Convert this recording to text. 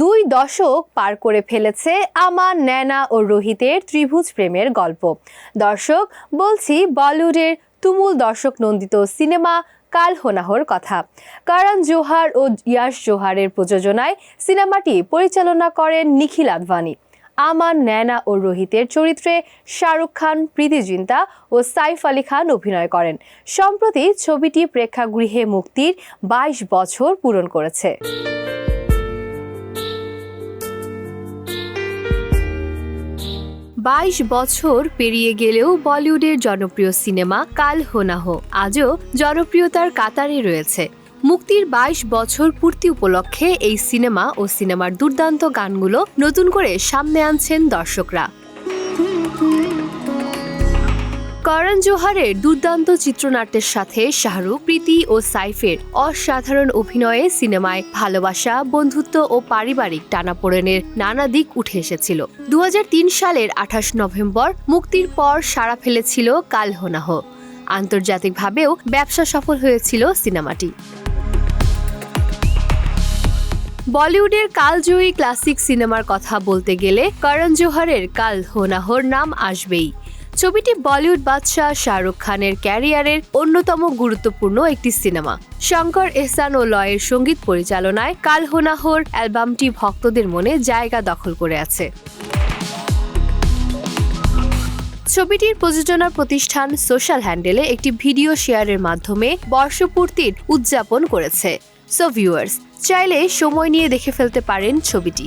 দুই দশক পার করে ফেলেছে আমার ন্যানা ও রোহিতের ত্রিভুজ প্রেমের গল্প। দর্শক, বলছি বলিউডের তুমুল দর্শক নন্দিত সিনেমা কাল হোনাহর কথা। কারণ জোহার ও ইয়াশ জোহারের প্রযোজনায় সিনেমাটি পরিচালনা করেন নিখিল আদভানি। আমার ন্যানা ও রোহিতের চরিত্রে শাহরুখ খান, প্রীতি জিন্তা ও সাইফ আলী খান অভিনয় করেন। সম্প্রতি ছবিটি প্রেক্ষাগৃহে মুক্তির বাইশ বছর পূরণ করেছে। বাইশ বছর পেরিয়ে গেলেও বলিউডের জনপ্রিয় সিনেমা কাল হোনাহ আজও জনপ্রিয়তার কাতারে রয়েছে। মুক্তির বাইশ বছর পূর্তি উপলক্ষে এই সিনেমা ও সিনেমার দুর্দান্ত গানগুলো নতুন করে সামনে আনছেন দর্শকরা। করণ জোহারের দুর্দান্ত চিত্রনাট্যের সাথে শাহরুখ, প্রীতি ও সাইফের অসাধারণ অভিনয়ে সিনেমায় ভালোবাসা, বন্ধুত্ব ও পারিবারিক টানাপোড়েনের নানা দিক উঠে এসেছিল। দু হাজার তিন সালের আঠাশ নভেম্বর মুক্তির পর সাড়া ফেলেছিল কাল হোনাহ। আন্তর্জাতিকভাবেও ব্যবসা সফল হয়েছিল সিনেমাটি। বলিউডের কালজয়ী ক্লাসিক সিনেমার কথা বলতে গেলে করণ জোহরের কাল হোনাহর নাম আসবেই। ছবিটি বলিউড বাদশাহ শাহরুখ খানের ক্যারিয়ারের অন্যতম গুরুত্বপূর্ণ একটি সিনেমা। শঙ্কর এহসান ও লয়ের সংগীত পরিচালনায় কাল হোনাহর অ্যালবামটি ভক্তদের মনে জায়গা দখল করে আছে। ছবিটির প্রযোজনা প্রতিষ্ঠান সোশ্যাল হ্যান্ডেলে একটি ভিডিও শেয়ারের মাধ্যমে বর্ষপূর্তির উদযাপন করেছে। সো ভিউয়ার্স, চাইলে সময় নিয়ে দেখে ফেলতে পারেন ছবিটি।